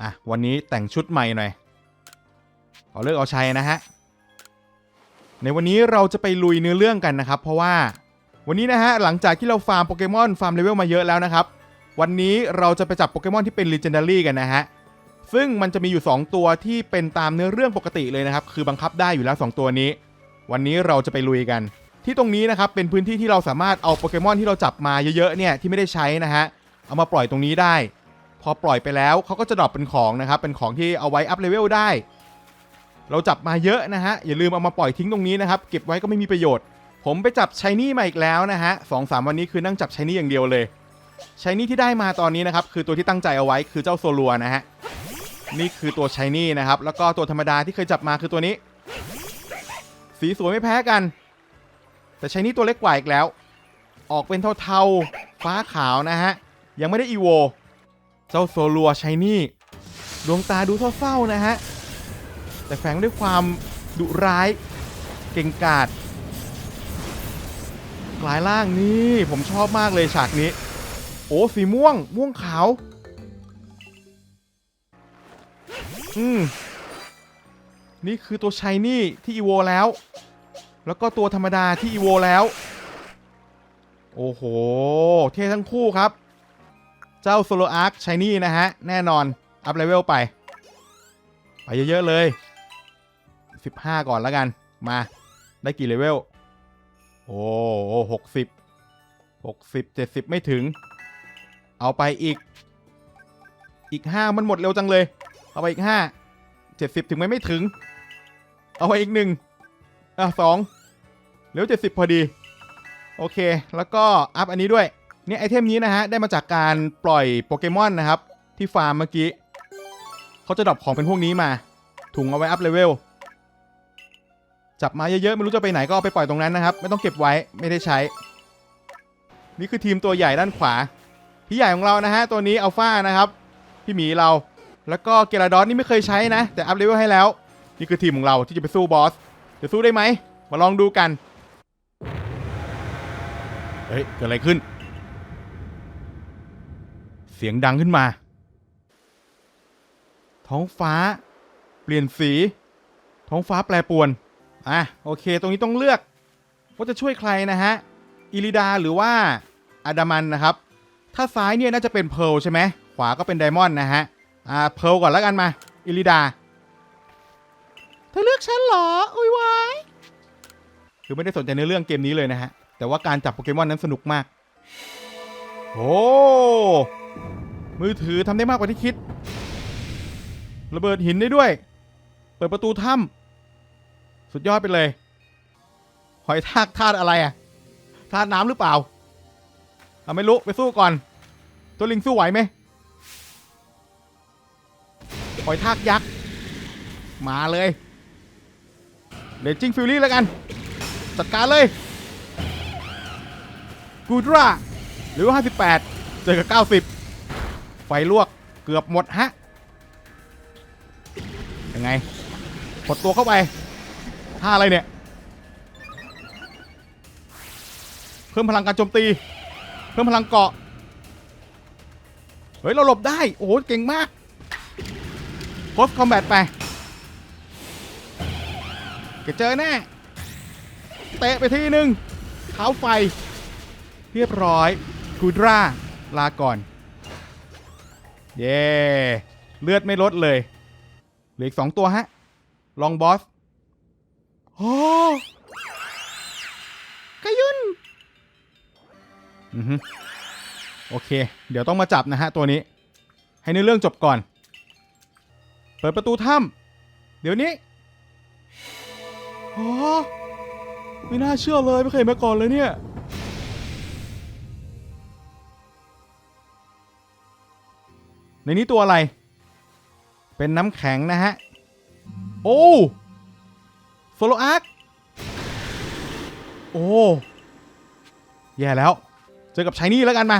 อะ วันนี้แต่งชุดใหม่หน่อยขอเลือกเอาใชัยนะฮะ ในวันนี้เราจะไปลุยเนื้อเรื่องกันนะครับ เพราะว่าวันนี้นะฮะ หลังจากที่เราฟาร์มโปเกมอนฟาร์มเลเวลมาเยอะแล้วนะครับ วันนี้เราจะไปจับโปเกมอนที่เป็น Legendary กันนะฮะ ซึ่งมันจะมีอยู่ 2 ตัวที่เป็นตามเนื้อเรื่องปกติเลยนะครับ คือบังคับได้อยู่แล้ว 2 ตัวนี้ วันนี้เราจะไปลุยกัน ที่ตรงนี้นะครับเป็นพื้นที่ที่เราสามารถเอาโปเกมอนที่เราจับมาเยอะๆเนี่ยที่ไม่ได้ใช้นะฮะเอามาปล่อยตรงนี้ได้ พอปล่อยไปแล้วเขาก็จะดรอปเป็นของนะครับ เป็นของที่เอาไว้อัพเลเวลได้ เราจับมาเยอะนะฮะ อย่าลืมเอามาปล่อยทิ้งตรงนี้นะครับ เก็บไว้ก็ไม่มีประโยชน์ ผมไปจับชายนี่มาอีกแล้วนะฮะสองสามวันนี้คือนั่งจับชายนี่อย่างเดียวเลยชายนี่ที่ได้มาตอนนี้นะครับ คือตัวที่ตั้งใจเอาไว้คือเจ้าโซลัวนะฮะ นี่คือตัวชายนี่นะครับ แล้วก็ตัวธรรมดาที่เคยจับมาคือตัวนี้ สีสวยไม่แพ้กัน แต่ชายนี่ตัวเล็กกว่าอีกแล้ว ออกเป็นเทาๆฟ้าขาวนะฮะ ยังไม่ได้อีโว เจ้าโซลัวชายนี่ดวงตาดูเศร้าๆนะฮะ แต่แฝงด้วยความดุร้ายเก่งกาจกลายร่างนี่ผมชอบมากเลยฉากนี้ โอ้สีม่วง ม่วงขาว อืม นี่คือตัวชายนี่ที่อีโวแล้ว แล้วก็ตัวธรรมดาที่อีโวแล้ว โอ้โห เท่ทั้งคู่ครับ เจ้าโซโลอาร์คชายนี่นะฮะ แน่นอน อัพเลเวลไป ไปเยอะ ๆ เลย 15 ก่อนแล้วกัน มา ได้กี่เลเวล โอ้หกสิบหกสิบเจ็ดสิบไม่ถึง เอาไปอีก อีก5มันหมดเร็วจังเลย เอาไปอีก5 70ถึงไหมไม่ถึง เอาไปอีกหนึ่งอะสองเร็ว70พอดี โอเค แล้วก็อัพอันนี้ด้วย เนี่ยไอเทมนี้นะฮะได้มาจากการปล่อยโปเกมอนนะครับ ที่ฟาร์มเมื่อกี้เขาจะดรอปของเป็นพวกนี้มา ถุงเอาไว้อัพเลเวลจับมาเยอะๆไม่รู้จะไปไหนก็เอาไปปล่อยตรงนั้นนะครับ ไม่ต้องเก็บไว้ไม่ได้ใช้ นี่คือทีมตัวใหญ่ด้านขวา พี่ใหญ่ของเรานะฮะตัวนี้อัลฟานะครับ พี่หมีเรา แล้วก็เกลาดอนนี่ไม่เคยใช้นะ แต่อัพเลเวลให้แล้ว นี่คือทีมของเราที่จะไปสู้บอสจะสู้ได้ไหมมาลองดูกันเฮ้ยเกิดอะไรขึ้น เสียงดังขึ้นมา ท้องฟ้า เปลี่ยนสี ท้องฟ้าแปรปรวน อะ โอเค ตรงนี้ต้องเลือก ว่าจะช่วยใครนะฮะ อิริดาหรือว่าอาดามันนะครับ ถ้าซ้ายเนี่ยน่าจะเป็นเพลใช่ไหม ขวาก็เป็นไดมอนด์นะฮะ อ่า เพลก่อนแล้วกันมา อิริดา เธอเลือกฉันเหรอ อุ้ยวายคือไม่ได้สนใจในเรื่องเกมนี้เลยนะฮะ แต่ว่าการจับโปเกมอนนั้นสนุกมาก โอ้ มือถือทำได้มากกว่าที่คิด ระเบิดหินได้ด้วย เปิดประตูถ้ำสุดยอดไปเลย หอยทากธาตุอะไรอะธาตุน้ำหรือเปล่าเอาไม่รู้ ไปสู้ก่อน ตัวลิงสู้ไหวไหมหอยทากยักษ์ มาเลยเลจิ้งฟิลลี่แล้วกัน จัดการเลย กูดราหรือว่า 58 เจอกับ 90 ลวกเกือบหมดฮะยังไงกดตัวเข้าไปท่าอะไรเนี่ย เพิ่มพลังการโจมตี เพิ่มพลังเกาะ เฮ้ย เราหลบได้ โอ้โห เก่งมากโพสคอมแบทไปเกเจอแน่ เตะไปทีหนึ่งเท้าไฟ เรียบร้อยกูดราลาก่อน เย้เลือดไม่ลดเลยเหลืออีกสองตัวฮะ ลองบอสโอ้กยุนอือฮึโอเค เดี๋ยวต้องมาจับนะฮะตัวนี้ ให้ในเรื่องจบก่อน เปิดประตูถ้ำเดี๋ยวนี้โอ้ไม่น่าเชื่อเลย ไม่เคยมาก่อนเลยเนี่ย ในนี้ตัวอะไร เป็นน้ำแข็งนะฮะ โอ้โซโลอาร์คโอ้แย่แล้ว เจอกับชายนี่แล้วกันมา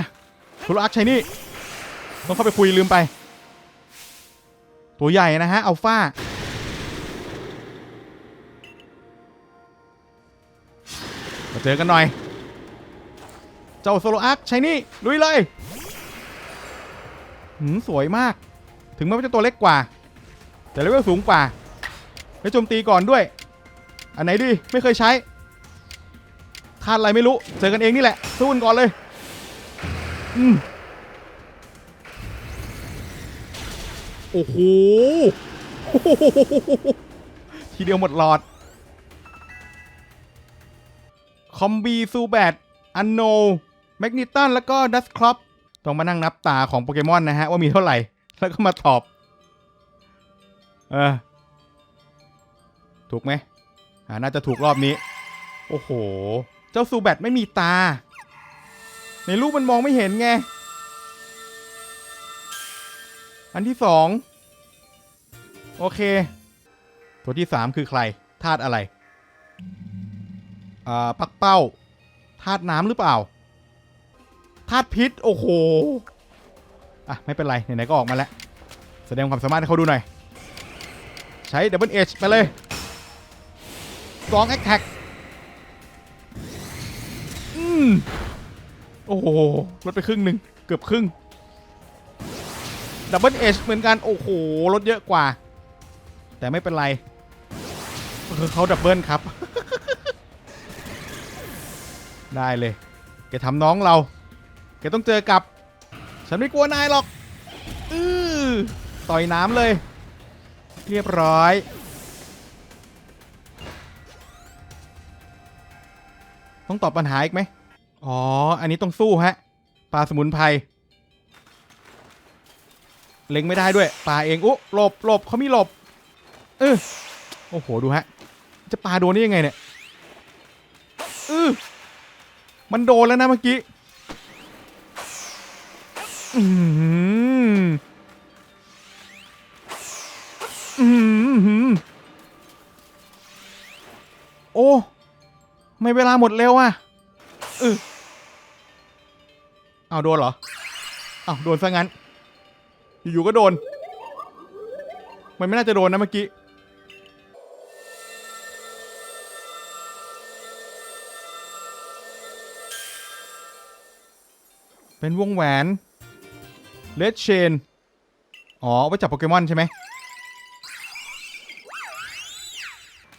โซโลอาร์คชายนี่ต้องเข้าไปคุยลืมไป ตัวใหญ่นะฮะอัลฟามาเจอกันหน่อย เจ้าโซโลอาร์คชายนี่ลุยเลย หืมสวยมาก ถึงแม้ว่าจะตัวเล็กกว่า แต่เลเวลสูงกว่าแล้วโจมตีก่อนด้วย อันไหนดีไม่เคยใช้ทานอะไรไม่รู้เจอกันเองนี่แหละสู้กันก่อนเลย อืมโอ้โหทีเดียวหมดหลอด คอมบีซูแบดอันโน แมกนิตัน แล้วก็ดัสครอป ต้องมานั่งนับตาของโปเกมอนนะฮะว่ามีเท่าไหร่ แล้วก็มาตอบ เออ ถูกไหมอ่าน่าจะถูกรอบนี้ โอ้โห เจ้าซูแบตไม่มีตา ในรูปมันมองไม่เห็นไง อันที่สองโอเค ตัวที่สามคือใครธาตุอะไร อ่า ปักเป้าธาตุน้ำหรือเปล่าาตุพิษ โอ้โห อะ ไม่เป็นไร ไหนๆ ก็ออกมาแล้ว แสดงความสามารถให้เขาดูหน่อย ใช้ดับเบิลเอชไปเลยสองแอคแท็กอืมโอ้โห ลดไปครึ่งหนึ่งเกือบครึ่งดับเบิลเอชเหมือนกัน โอ้โห ลดเยอะกว่า แต่ไม่เป็นไรคือเขาดับเบิลครับ ได้เลย แกทำน้องเรา กต้องเจอกับ ฉันไม่กลัวนายหรอกอือต่อยน้ำเลย เรียบร้อยต้องตอบปัญหาอีกไหม อ๋อ อันนี้ต้องสู้ฮะ ปลาสมุนไพร เล็งไม่ได้ด้วย ปลาเอง อุ๊หลบหลบเขามีหลบ เออโอ้โห ดูฮะ จะปลาโดนได้ยังไงเนี่ยเออมันโดนแล้วนะเมื่อกี้ อืมอืมโอ้ ไม่เวลาหมดเร็วอะเออเอาโดนเหรอ เอาโดนซะงั้น อยู่ๆก็โดน มันไม่น่าจะโดนนะเมื่อกี้เป็นวงแหวน เลดเชน อ๋อไว้จับโปเกมอนใช่ไหม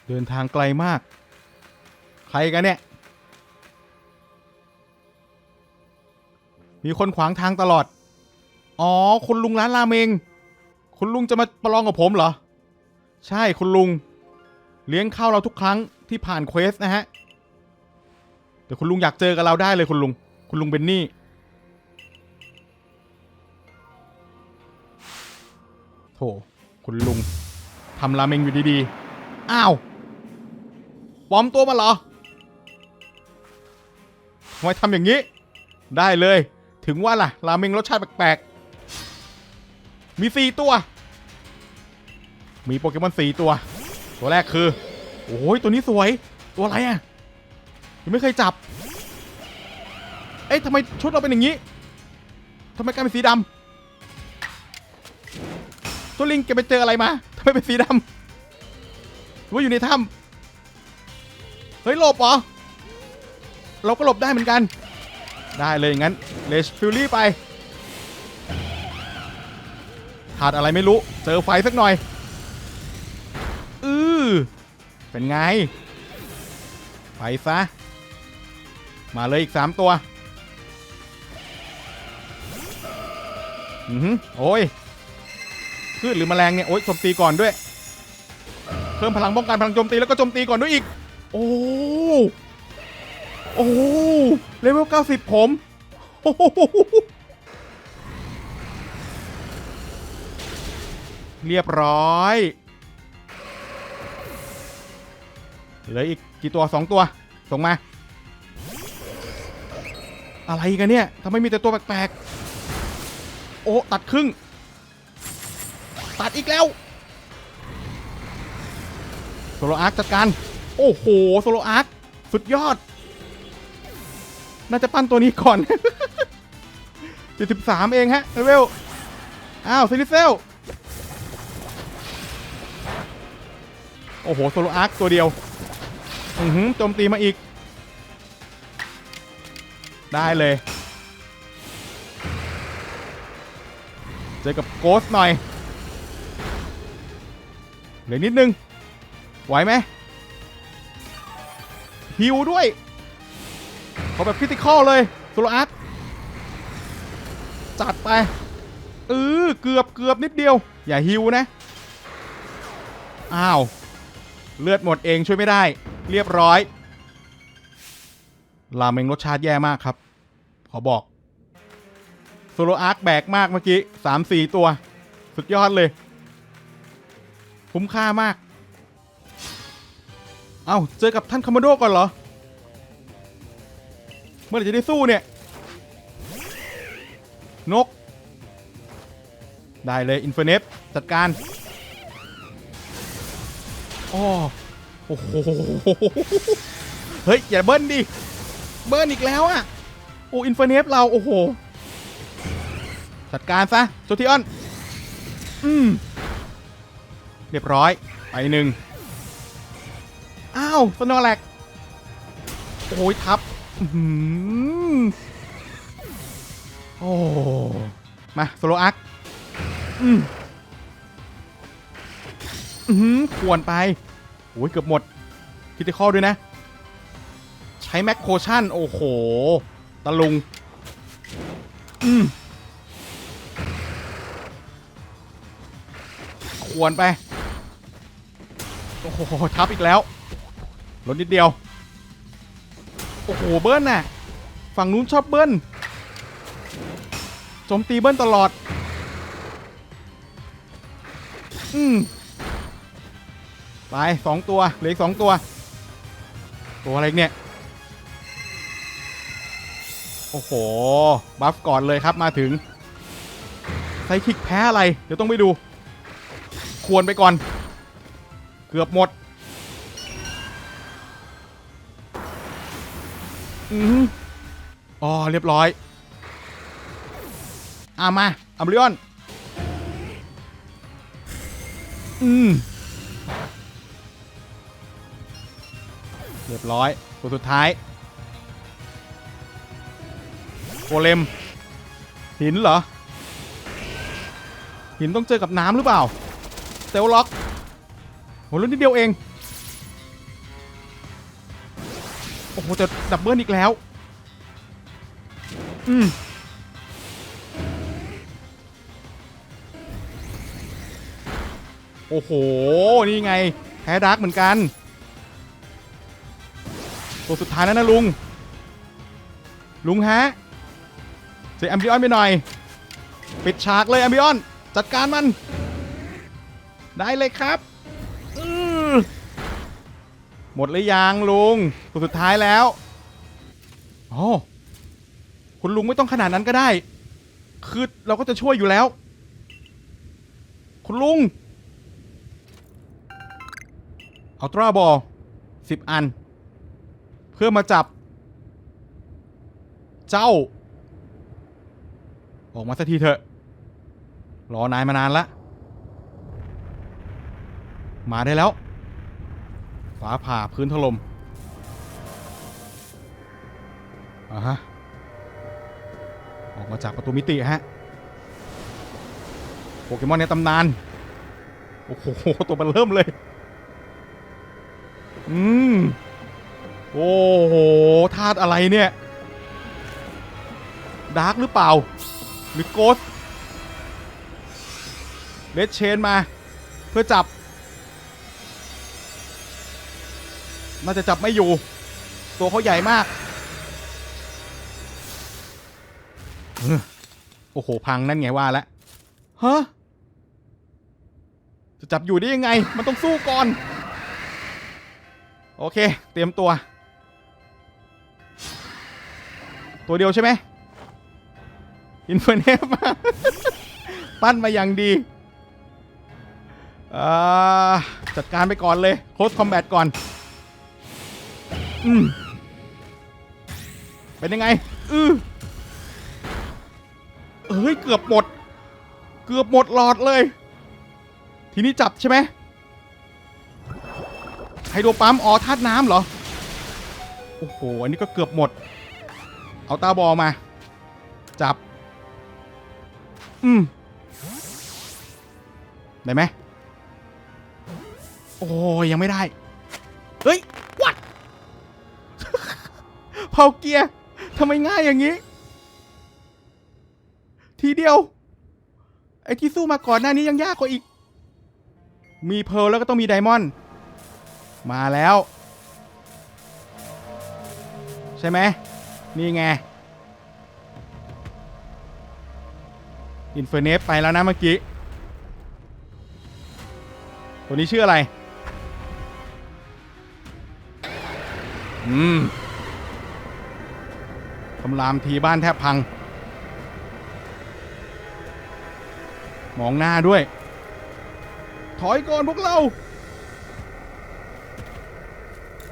เดินทางไกลมาก ใครกันเนี่ย มีคนขวางทางตลอด อ๋อ คุณลุงร้านราเมง คุณลุงจะมาประลองกับผมเหรอ ใช่คุณลุง เลี้ยงข้าวเราทุกครั้งที่ผ่านเควสนะฮะ แต่คุณลุงอยากเจอกับเราได้เลยคุณลุง คุณลุงเบนนี่ โถคุณลุงทำราเมงอยู่ดีๆ อ้าวปลอมตัวมาเหรอทำไมทำอย่างนี้ ได้เลย ถึงว่าล่ะ ราเมงรสชาติแปลกๆ มีสี่ตัว มีโปเกมอนสี่ตัว ตัวแรกคือ โอ้ยตัวนี้สวย ตัวอะไรอะ ยังไม่เคยจับ เอ๊ะทำไมชุดเราเป็นอย่างนี้ทำไมกลายเป็นสีดำ ตัวลิงแกไปเจออะไรมาทำไมเป็นสีดำหรือว่าอยู่ในถ้ำเฮ้ยหลบเหรอเราก็หลบได้เหมือนกัน ได้เลยอย่างนั้นเลชฟิลลี่ไปขาดอะไรไม่รู้เจอไฟสักหน่อยอือเป็นไง ไปซะ มาเลยอีก 3 ตัว อือหือโอ้ย พืชหรือแมลงเนี่ยโอ้ยโจมตีก่อนด้วย เพิ่มพลังป้องกันพลังโจมตีแล้วก็โจมตีก่อนด้วยอีก โอ้โอ้เลเวล90 ผมโอ้โหเรียบร้อยเหลืออีกกี่ตัวสองตัว ส่งมา อะไรกันเนี่ยทำไมมีแต่ตัวแปลกๆ โอ้ ตัดครึ่ง ตัดอีกแล้วโซโลอาร์คจัดการ โอ้โหโซโลอาร์คสุดยอด น่าจะปั้นตัวนี้ก่อน 73 เองฮะเลเวล อ้าวซิลิเซล โอ้โหโซโลอาร์คตัวเดียว อือหือโจมตีมาอีก ได้เลย เจอกับโกสหน่อย เหลือนิดนึง ไหวไหมฮิวด้วยขอแบบคริติคอลเลยโซโลอาร์ตจัดไปเออเกือบเกือบนิดเดียว อย่าฮิวนะ อ้าว เลือดหมดเองช่วยไม่ได้ เรียบร้อยราเมงรสชาติแย่มากครับ ขอบอกโซโลอาร์คแบกมากเมื่อกี้สามสี่ตัว สุดยอดเลย คุ้มค่ามาก เอา้าเจอกับท่านคอมมานโดก่อนเหรอ เมื่อไหร่จะได้สู้เนี่ย นก ได้เลยอินฟ n เนฟจัดการอ้อโอ้โหเฮ้ย อย่าเบิ้ลดิ เบิ้ลอีกแล้วอะโอ้อินฟ n เนฟเรา โอ้โห จัดการซะโซทิออน อืม เรียบร้อย ไปหนึ่งอ้าวสโนว์แลกโอ้ยทับอื้อหือโอ้มาโซโลอาร์คอืมอือหือควรไปโอ้ยเกือบหมดคิติคอลด้วยนะ ใช้แม็กโคชั่น โอ้โห ตะลุง อืม ควรไป โอ้โหทับอีกแล้วลดนิดเดียว โอ้โหเบิ้ลน่ะ ฝั่งนู้นชอบเบิ้ลโจมตีเบิ้ลตลอด อืมไปสองตัวเหลืออีกสองตัว ตัวอะไรเนี่ย โอ้โห บัฟก่อนเลยครับมาถึงไซคิกแพ้อะไร เดี๋ยวต้องไปดู ควรไปก่อน กือบหมดอืออ๋อเรียบร้อยอามาอัมริออน อืม เรียบร้อย ตัวสุดท้าย โกเลม หินเหรอ หินต้องเจอกับน้ำหรือเปล่า เซลล็อก โหรุ่นนิดเดียวเอง โอ้โห จะดับเบิลอีกแล้ว อืมโอ้โห นี่ไง แพ้ดาร์กเหมือนกัน ตัวสุดท้ายแล้วนะลุง ลุงฮะเสียแอมบิออนไปหน่อย ปิดฉากเลยแอมบิออน จัดการมัน ได้เลยครับ หมดหรือยังลุงตัวสุดท้ายแล้วโอ้คุณลุงไม่ต้องขนาดนั้นก็ได้ คือเราก็จะช่วยอยู่แล้ว คุณลุงเอาตราบอลสิบอัน เพื่อมาจับ เจ้า ออกมาสักทีเถอะ รอนายมานานละ มาได้แล้ว ฟ้าผ่าพื้นถล่มอ่าฮะ ออกมาจากประตูมิติฮะ โปเกมอนในตำนาน โอ้โห ตัวมันเริ่มเลย อืม โอ้โหธาตุอะไรเนี่ย ดาร์กหรือเปล่า หรือโกสเลดเชนมา เพื่อจับ น่าจะจับไม่อยู่ ตัวเขาใหญ่มาก โอ้โห พังนั่นไงว่าแล้วฮะ จะจับอยู่ได้ยังไง มันต้องสู้ก่อน โอเค เตรียมตัว ตัวเดียวใช่ไหมอินเฟอร์เนฟมาปั้นมาอย่างดีอ่าจัดการไปก่อนเลย โคสคอมแบทก่อน อืมเป็นยังไง อือเอ้ย เกือบหมด เกือบหมดหลอดเลย ทีนี้จับใช่ไหมไฮโดรปั๊มอ๋อธาตุน้ำเหรอ โอ้โห อันนี้ก็เกือบหมด เอาตาบอมา จับ อืม ได้ไหม โอ้ยยังไม่ได้ เฮ้ย เผาเกียร์ทำไมง่ายอย่างนี้ ทีเดียว ไอ้ที่สู้มาก่อนหน้านี้ยังยากกว่าอีก มีเพลแล้วก็ต้องมีไดมอนด์มาแล้ว ใช่ไหมนี่ไงอินเฟอร์เนฟไปแล้วนะเมื่อกี้ ตัวนี้ชื่ออะไร อืมำรามทีบ้านแทบพัง มองหน้าด้วย ถอยก่อนพวกเรา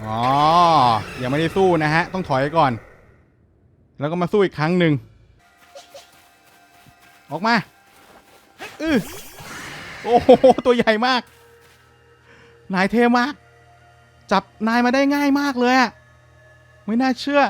อ๋อ ยังไม่ได้สู้นะฮะ ต้องถอยก่อน แล้วก็มาสู้อีกครั้งหนึ่ง ออกมาอือโอ้โห ตัวใหญ่มาก นายเท่มาก จับนายมาได้ง่ายมากเลยอะไม่น่าเชื่อ